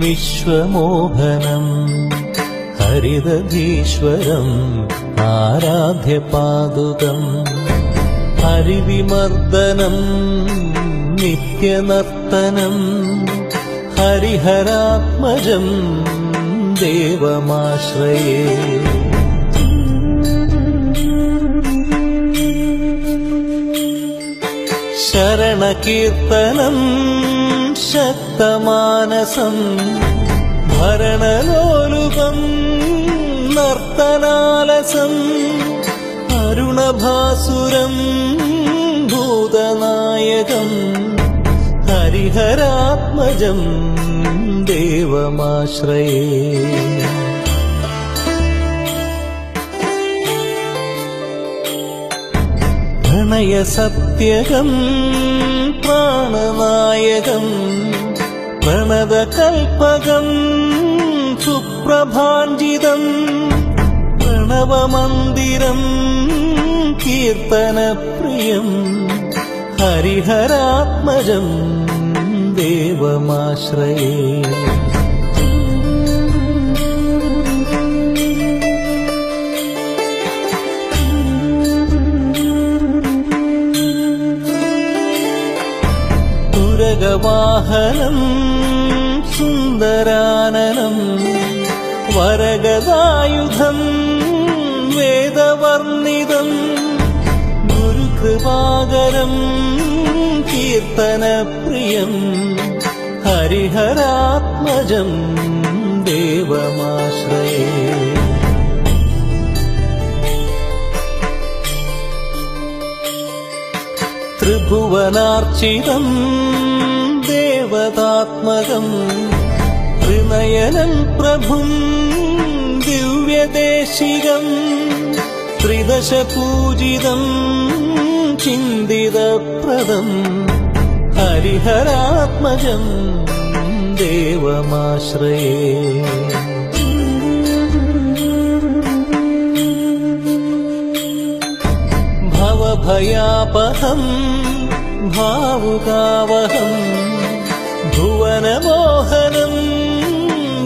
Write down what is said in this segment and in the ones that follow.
വിശ്വമോഹനം ഹരിതധീശ്വരം ആരാധ്യപാദുകം ഹരിവിമർദ്ദനം നിത്യനർത്തനം ഹരിഹരാത്മജം ദേവമാശ്രയേ. ശരണകീർത്തനം ശക്തമാനസം ഭരണലോലുപം നർത്തനാലസം അരുണഭാസുരം ഭൂതനായകം ഹരിഹരാത്മജം ദേവമാശ്രയേ. പ്രണയസത്യകം പ്രാണനായകം പ്രണതകൽപകം സുപ്രഭാഞ്ചിതം പ്രണവമന്ദിരം കീർത്തനപ്രിയം ഹരിഹരാത്മജം ദേവമാശ്രയേ. തുരകവാഹനം സുന്ദരാനനം വരഗതായുധം വേദവർണിതം ഗുരുകൃപാകരം കീർത്തനപ്രിയം ഹരിഹരാത്മജം ദേവമാശ്രയേ. ത്രിഭുവനാർച്ചിതം ദേവതാത്മകം ത്രിനയനം പ്രഭും ദിവ്യദേശികം ത്രിദശപൂജിതം ചിന്തിതപ്രദം ഹരിഹരാത്മജം ദേവമാശ്രയേ. ഭവഭയാപഹം ഭാവുകാവഹം ഭുവനമോഹനം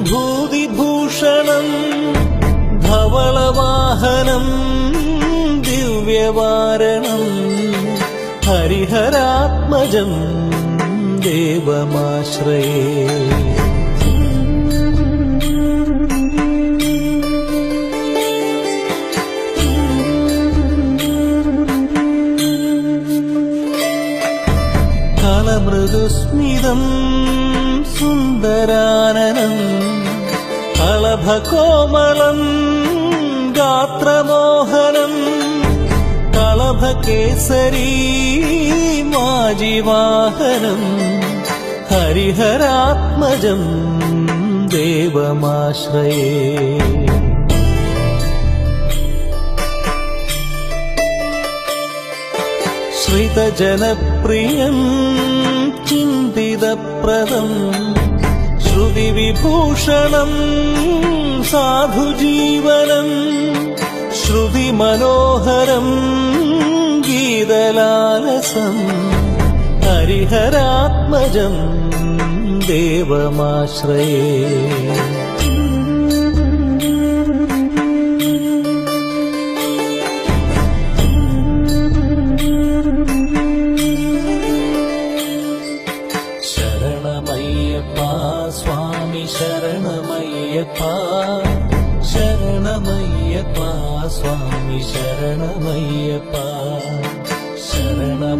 ഭൂതിഭൂഷണം ധവളവാഹനം ദിവ്യവാരണം ഹരിഹരാത്മജം ദേവമാശ്രയേ. കളമൃദുസ്മിതം സുന്ദരാനനം കളഭകോമളം ഗാത്രമോഹനം കളഭകേസരീ മാജിവാഹനം ഹരിഹരാത്മജം ദേവമാശ്രയേ. ശ്രിതജനപ്രിയം ചിന്തിതപ്രദം. ശ്രുതിവിഭൂഷണം സാധുജീവനം. ശ്രുതിമനോഹരം ഗീതലാലസം. ഹരിഹരാത്മജം ദേവമാശ്രയേ. സ്വാമി ശരണമയ്യപ്പ ശരണമയ്യപ്പ സ്വാമി ശരണമയ്യപ്പ. ശരണമയ്യപ്പ